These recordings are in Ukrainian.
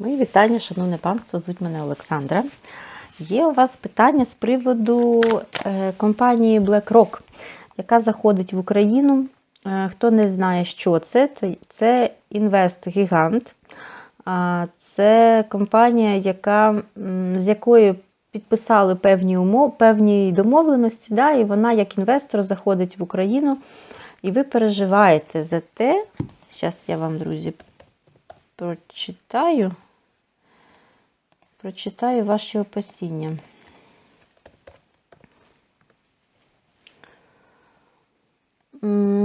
Мої вітання, шановне панство, звуть мене Олександра. Є у вас питання з приводу е, компанії BlackRock, яка заходить в Україну. Е, Хто не знає, що це, це інвест-гігант. Це компанія, яка, з якою підписали певні умов, певні домовленості, да, і вона як інвестор заходить в Україну. І ви переживаєте за те, зараз я вам, друзі, прочитаю. Прочитаю ваші опасіння.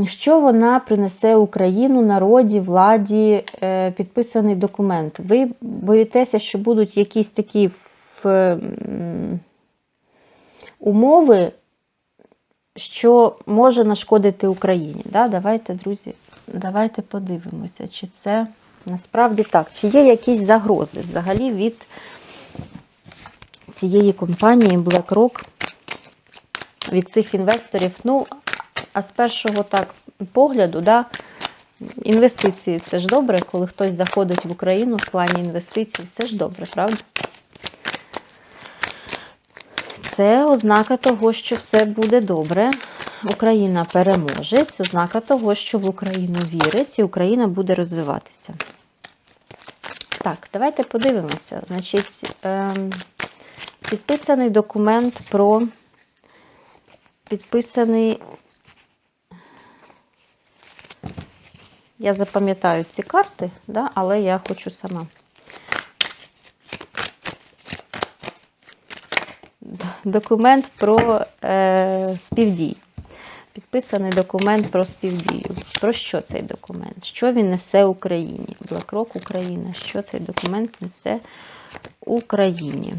Що вона принесе Україну, народі, владі, е, підписаний документ? Ви боїтеся, що будуть якісь такі умови, що може нашкодити Україні. Да? Давайте, друзі, давайте подивимося, чи це насправді так. Чи є якісь загрози взагалі від цієї компанії BlackRock, від цих інвесторів. Ну, а з першого так погляду, да, інвестиції це ж добре, коли хтось заходить в Україну в плані інвестицій, це ж добре, правда? Це ознака того, що все буде добре. Україна переможе. Ознака того, що в Україну вірить і Україна буде розвиватися. Так, давайте подивимося. Значить, ем, підписаний документ про підписаний. Я запам'ятаю ці карти, да, але я хочу сама. Документ про е, співдій. Підписаний документ про співдію. Про що цей документ? Що він несе Україні? BlackRock Україна. Що цей документ несе Україні?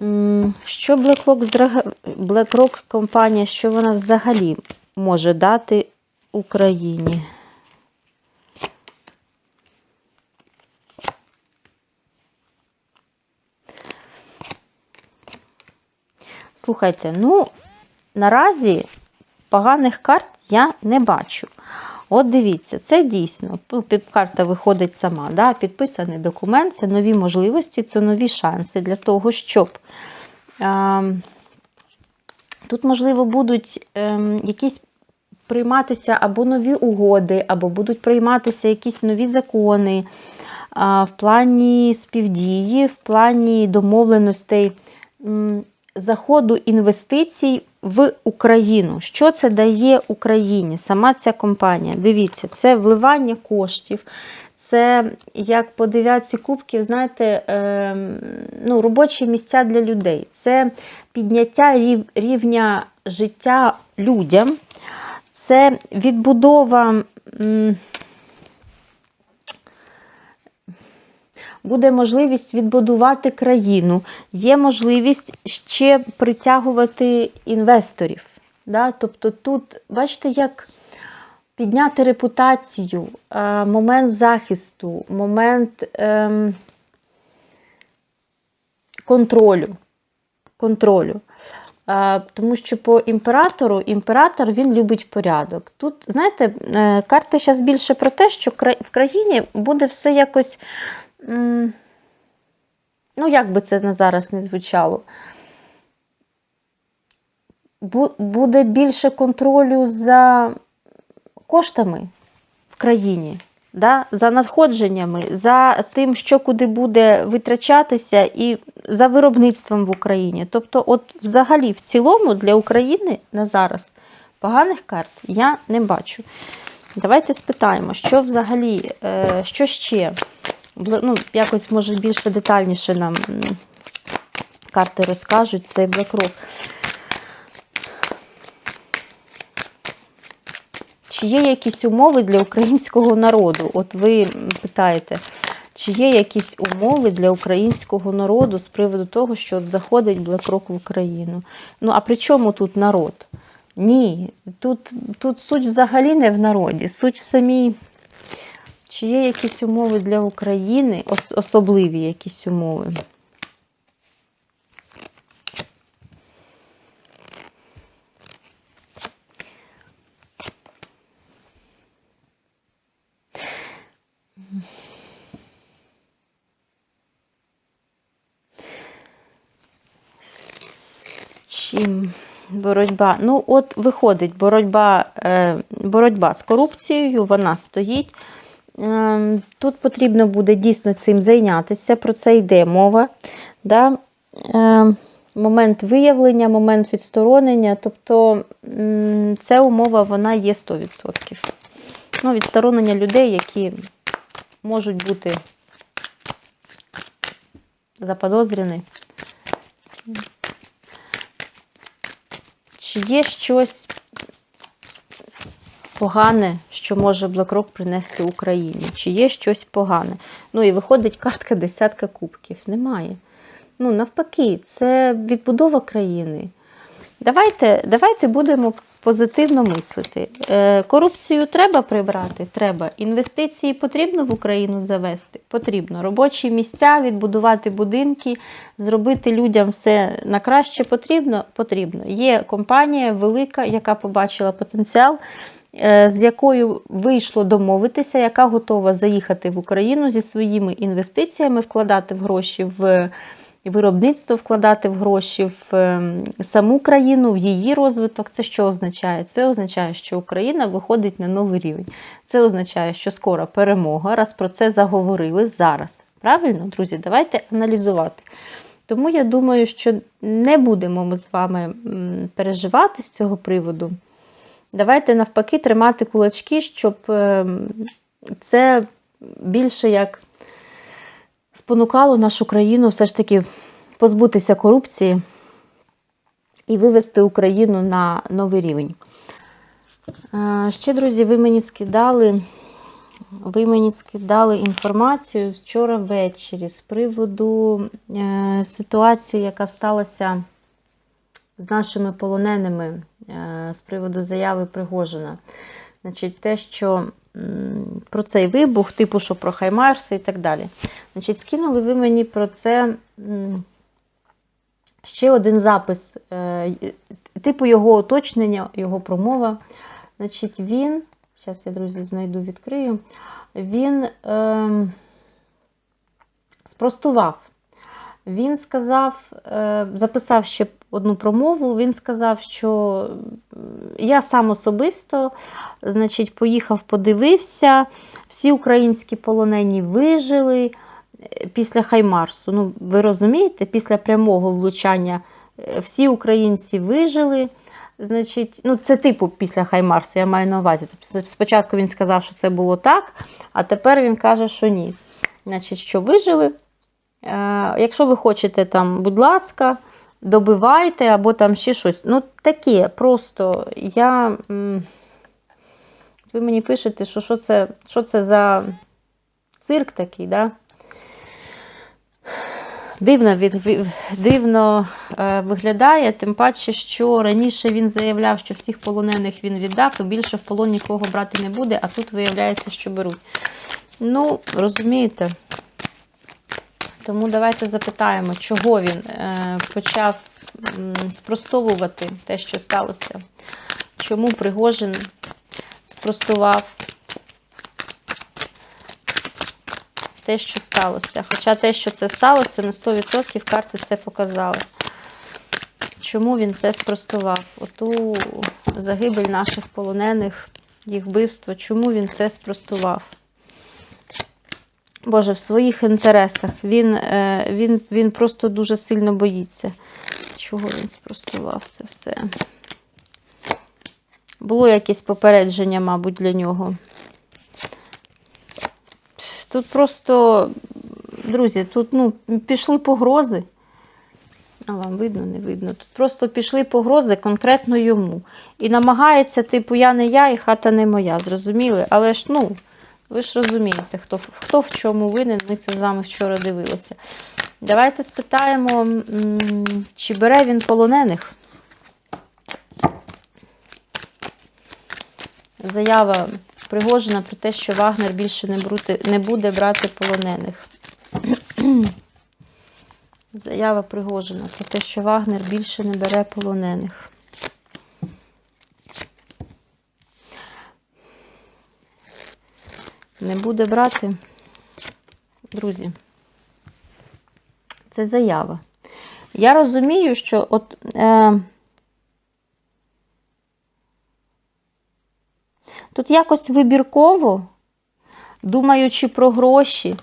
М, Що BlackRock, BlackRock компанія, що вона взагалі може дати Україні? Слухайте, ну, наразі поганих карт я не бачу. От дивіться, це дійсно. ну, Карта виходить сама. Да? Підписаний документ, це нові можливості, це нові шанси для того, щоб тут, можливо, будуть ем, якісь прийматися або нові угоди, або будуть прийматися якісь нові закони в плані співдії, в плані домовленостей заходу інвестицій в Україну. Що це дає Україні? Сама ця компанія. Дивіться, це вливання коштів. Це як по дев'ятці кубків, знаєте, ем, ну, робочі місця для людей. Це підняття рів- рівня життя людям. Це відбудова. Буде можливість відбудувати країну, є можливість ще притягувати інвесторів. Да? Тобто тут, бачите, як підняти репутацію, е, момент захисту, момент ем, контролю. контролю. Е, Тому що по імператору, імператор він любить порядок. Тут, знаєте, е, карти зараз більше про те, що в країні буде все якось, ну, як би це на зараз не звучало, буде більше контролю за коштами в країні, да? за надходженнями, за тим, що куди буде витрачатися, і за виробництвом в Україні. Тобто, от взагалі, в цілому для України на зараз поганих карт я не бачу. Давайте спитаємо, що взагалі, е, що ще? Ну, якось, може, більше детальніше нам карти розкажуть цей BlackRock. Чи є якісь умови для українського народу? От ви питаєте, чи є якісь умови для українського народу з приводу того, що заходить BlackRock в Україну? Ну, а при чому тут народ? Ні, тут, тут суть взагалі не в народі, суть в самій. Чи є якісь умови для України, особливі якісь умови? Чим боротьба? Ну, от виходить боротьба, е, боротьба з корупцією, вона стоїть. Е, Тут потрібно буде дійсно цим зайнятися, про це йде мова. Да? Е, Момент виявлення, момент відсторонення, тобто ця умова вона є 100%. Ну, відсторонення людей, які можуть бути заподозрені. Чи є щось погане, що може BlackRock принести Україні? Чи є щось погане? Ну і виходить картка десятка кубків. Немає. Ну, навпаки, це відбудова країни. Давайте, давайте будемо позитивно мислити. Е, корупцію треба прибрати? Треба. Інвестиції потрібно в Україну завести? Потрібно. Робочі місця, відбудувати будинки, зробити людям все на краще потрібно? Потрібно. Є компанія велика, яка побачила потенціал, е, з якою вийшло домовитися, яка готова заїхати в Україну зі своїми інвестиціями, вкладати в гроші в виробництво вкладати в гроші в ем, саму країну, в її розвиток. Це що означає? Це означає, що Україна виходить на новий рівень. Це означає, що скоро перемога, раз про це заговорили зараз. Правильно, друзі, давайте аналізувати. Тому я думаю, що не будемо ми з вами переживати з цього приводу. Давайте навпаки тримати кулачки, щоб ем, це більше як спонукало нашу країну все ж таки позбутися корупції і вивести Україну на новий рівень. Е, Ще, друзі, ви мені скидали. Ви мені скидали інформацію вчора ввечері з приводу е, ситуації, яка сталася з нашими полоненими, е, з приводу заяви Пригожина. Значить, те, що про цей вибух, типу, що про Хаймарси і так далі. Значить, скинули ви мені про це ще один запис, е, типу його уточнення, його промова. Значить, він, зараз я, друзі, знайду, відкрию, він е, спростував. Він сказав, е, записав ще одну промову. Він сказав, що я сам особисто, значить, поїхав, подивився, всі українські полонені вижили е, після Хаймарсу. Ну, ви розумієте, після прямого влучання е, всі українці вижили. Значить, ну це типу після Хаймарсу, я маю на увазі. Тобто спочатку він сказав, що це було так, а тепер він каже, що ні. Значить, що вижили. Е, Якщо ви хочете, там, будь ласка, добивайте або там ще щось. Ну, таке просто я. Ви мені пишете, що що це, що це за цирк такий, да? Дивно, від, дивно е, виглядає, тим паче, що раніше він заявляв, що всіх полонених він віддав, і більше в полон нікого брати не буде, а тут виявляється, що беруть. Ну, розумієте. Тому давайте запитаємо, чого він е, почав спростовувати те, що сталося. Чому Пригожин спростував те, що сталося. Хоча те, що це сталося, на 100% карти це показали. Чому він це спростував? Оту загибель наших полонених, їх вбивство, чому він це спростував? Боже, в своїх інтересах. Він, е, він, він просто дуже сильно боїться. Чого він спростував це все? Було якесь попередження, мабуть, для нього. Тут просто, друзі, тут ну, пішли погрози. А вам видно, не видно. Тут просто пішли погрози конкретно йому. І намагається, типу, я не я і хата не моя. Зрозуміли? Але ж, ну, ви ж розумієте, хто, хто в чому винен, ми це з вами вчора дивилися. Давайте спитаємо, чи бере він полонених. Заява Пригожина про те, що Вагнер більше не, брути, не буде брати полонених. Заява Пригожина про те, що Вагнер більше не бере полонених. не буде брати, друзі, це заява. Я розумію, що от. Е, Тут якось вибірково, думаючи про гроші,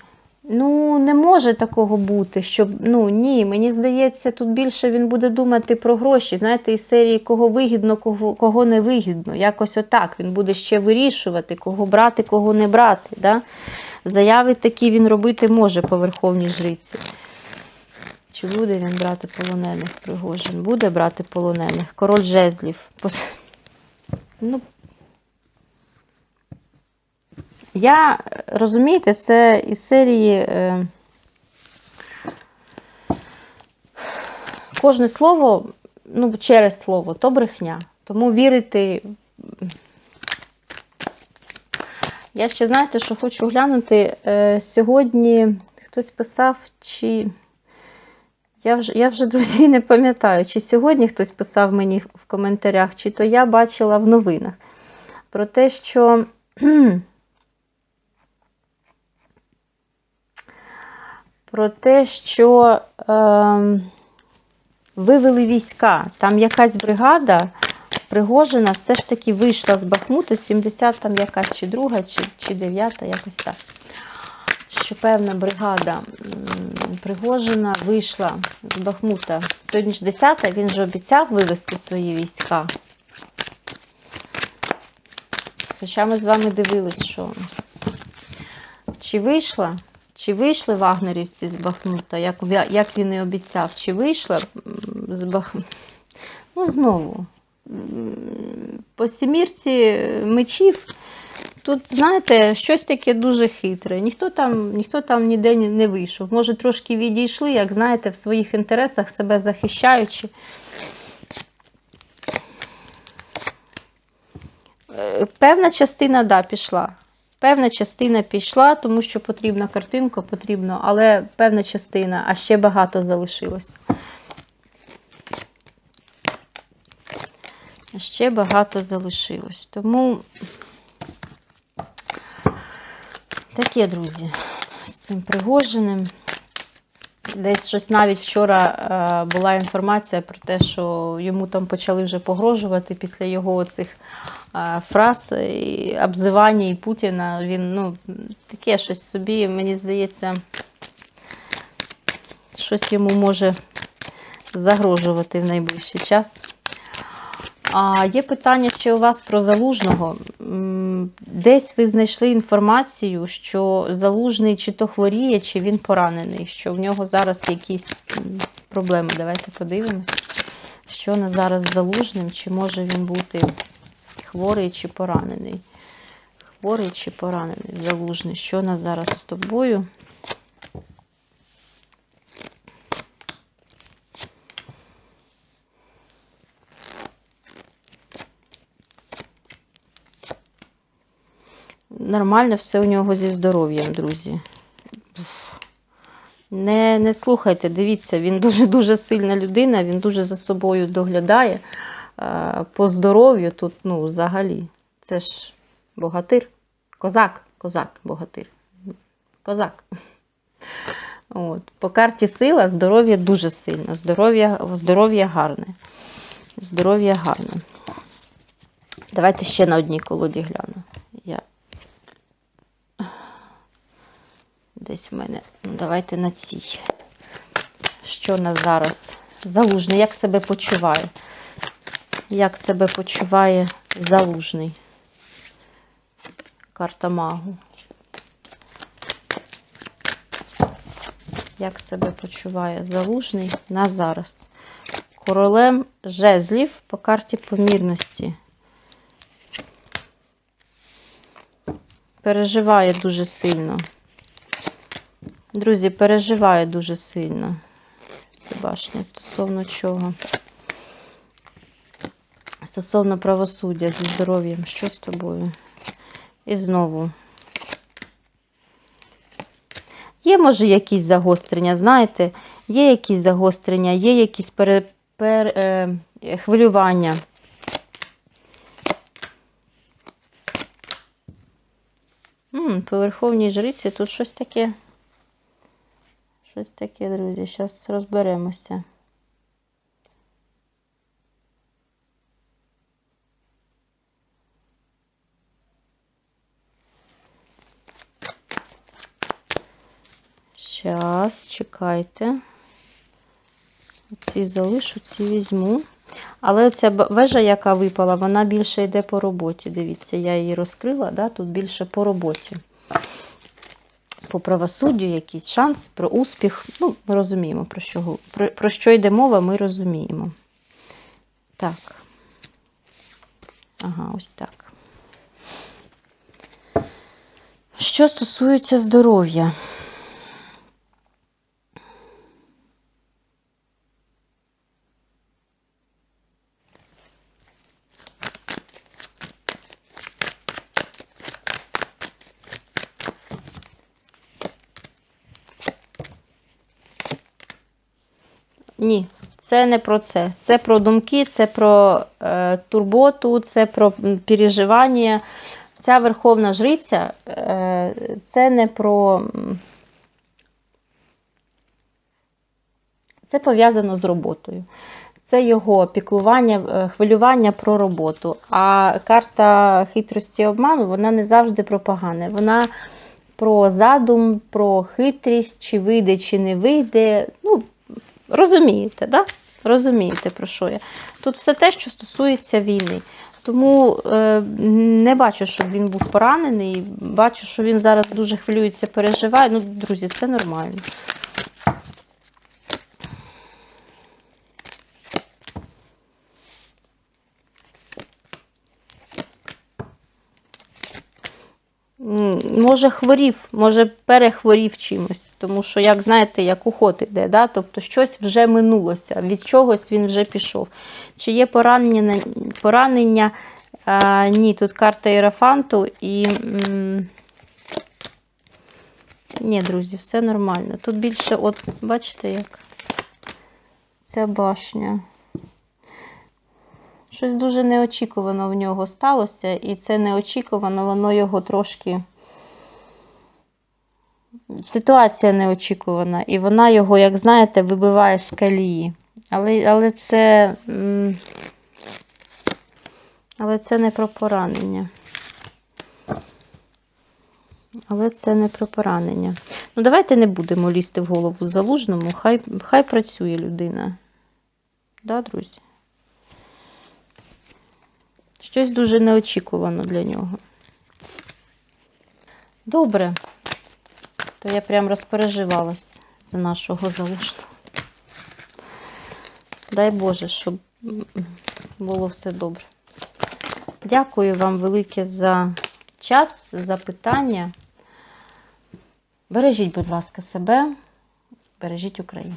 Ну, не може такого бути, щоб ну ні, мені здається, тут більше він буде думати про гроші. Знаєте, із серії кого вигідно, кого, кого не вигідно. Якось отак. Він буде ще вирішувати, кого брати, кого не брати. Да? Заяви такі він робити може по верховній жриці. Чи буде він брати полонених Пригожин? Буде брати полонених. Король жезлів. Ну, я, розумієте, це із серії е, кожне слово, ну, через слово, то брехня. Тому вірити. Я ще знаєте, що хочу глянути. Е, сьогодні хтось писав, чи. Я вже, я вже, друзі, не пам'ятаю, чи сьогодні хтось писав мені в коментарях, чи то я бачила в новинах про те, що. про те, що е, вивели війська. Там якась бригада Пригожина все ж таки вийшла з Бахмуту, 70 там якась чи друга, чи, чи 9, якось так. Що певна бригада Пригожина вийшла з Бахмута. Сьогодні ж 10 він же обіцяв вивести свої війська. Хоча ми з вами дивились, що чи вийшла, чи вийшли вагнерівці з Бахмута, як, як він і обіцяв, чи вийшла з Бахмута? Ну, знову. По сімірці мечів. Тут, знаєте, щось таке дуже хитре. Ніхто там ніхто там ніде не вийшов. Може, трошки відійшли, як знаєте, в своїх інтересах себе захищаючи. Певна частина, да, пішла. Певна частина пішла, тому що потрібна картинка, потрібно, але певна частина, а ще багато залишилось. Ще багато залишилось. Тому таке, друзі, з цим пригоженим. Десь щось навіть вчора е, була інформація про те, що йому там почали вже погрожувати після його оцих е, фраз і обзивання і Путіна. Він ну, таке щось собі, мені здається, щось йому може загрожувати в найближчий час. А є питання ще у вас про залужного. Десь ви знайшли інформацію, що залужний чи то хворіє, чи він поранений, що в нього зараз якісь проблеми. Давайте подивимось, що на зараз з залужним, чи може він бути хворий чи поранений. Хворий чи поранений, залужний. Що на зараз з тобою? Нормально все у нього зі здоров'ям, друзі. Не не слухайте, дивіться, він дуже-дуже сильна людина, він дуже за собою доглядає. По здоров'ю тут, ну, взагалі, це ж богатир. Козак, козак, богатир. Козак. От. По карті сила, здоров'я дуже сильне. Здоров'я здоров'я гарне. Здоров'я гарне. Давайте ще на одній колоді гляну. Я Десь в мене. Ну, Давайте на цій. Що на зараз? Залужний, як себе почуває? Як себе почуває залужний? Карта магу. Як себе почуває залужний на зараз? Королем жезлів по карті помірності. Переживає дуже сильно. Друзі, переживаю дуже сильно. Башня стосовно чого? Стосовно правосуддя зі здоров'ям, що з тобою? І знову. Є, може, якісь загострення, знаєте, є якісь загострення, є якісь пере, пер, е, хвилювання. М, по верховній жриці тут щось таке щось таке, друзі. Зараз розберемося. Зараз, чекайте. Ці залишу, ці візьму. Але ця вежа, яка випала, вона більше йде по роботі. Дивіться, я її розкрила, да? тут більше по роботі. По правосуддю якийсь шанс, про успіх. Ну, ми розуміємо, про що, про, про що йде мова, ми розуміємо. Так. Ага, ось так. Що стосується здоров'я. Ні, це не про це. Це про думки, це про е, турботу, це про переживання. Ця верховна жриця е, це не про. Це пов'язано з роботою. Це його піклування, е, хвилювання про роботу. А карта хитрості і обману вона не завжди про погане. Вона про задум, про хитрість, чи вийде, чи не вийде. Ну, розумієте, да? Розумієте, про що я. Тут все те, що стосується війни. Тому е, не бачу, щоб він був поранений. Бачу, що він зараз дуже хвилюється, переживає. Ну, друзі, це нормально. М, Може, хворів, може, перехворів чимось, тому що, як знаєте, як уход іде, да? тобто щось вже минулося, від чогось він вже пішов. Чи є поранення? поранення? А, ні, тут карта Іерафанту і. Ні, друзі, все нормально. Тут більше, от, бачите, як ця башня. Щось дуже неочікувано в нього сталося, і це неочікувано, воно його трошки. Ситуація неочікувана, і вона його, як знаєте, вибиває з колії. Але, але це. Але це не про поранення. Але це не про поранення. Ну, давайте не будемо лізти в голову залужному. Хай, хай працює людина. Да, друзі? Щось дуже неочікувано для нього. Добре. То я прям розпереживалась за нашого залужного. Дай Боже, щоб було все добре. Дякую вам велике за час, за питання. Бережіть, будь ласка, себе, бережіть Україну.